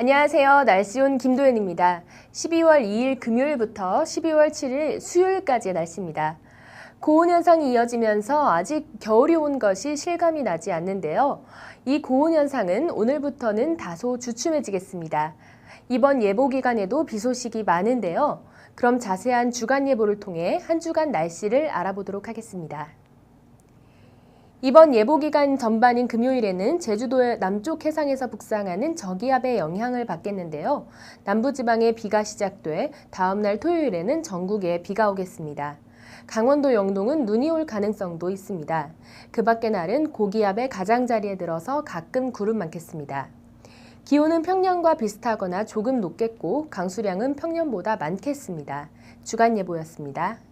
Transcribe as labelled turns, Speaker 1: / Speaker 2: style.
Speaker 1: 안녕하세요. 날씨온 김도연입니다. 12월 2일 금요일부터 12월 7일 수요일까지의 날씨입니다. 고온 현상이 이어지면서 아직 겨울이 온 것이 실감이 나지 않는데요. 이 고온 현상은 오늘부터는 다소 주춤해지겠습니다. 이번 예보 기간에도 비 소식이 많은데요. 그럼 자세한 주간 예보를 통해 한 주간 날씨를 알아보도록 하겠습니다. 이번 예보 기간 전반인 금요일에는 제주도의 남쪽 해상에서 북상하는 저기압의 영향을 받겠는데요. 남부지방에 비가 시작돼 다음 날 토요일에는 전국에 비가 오겠습니다. 강원도 영동은 눈이 올 가능성도 있습니다. 그 밖의 날은 고기압의 가장자리에 들어서 가끔 구름 많겠습니다. 기온은 평년과 비슷하거나 조금 높겠고 강수량은 평년보다 많겠습니다. 주간 예보였습니다.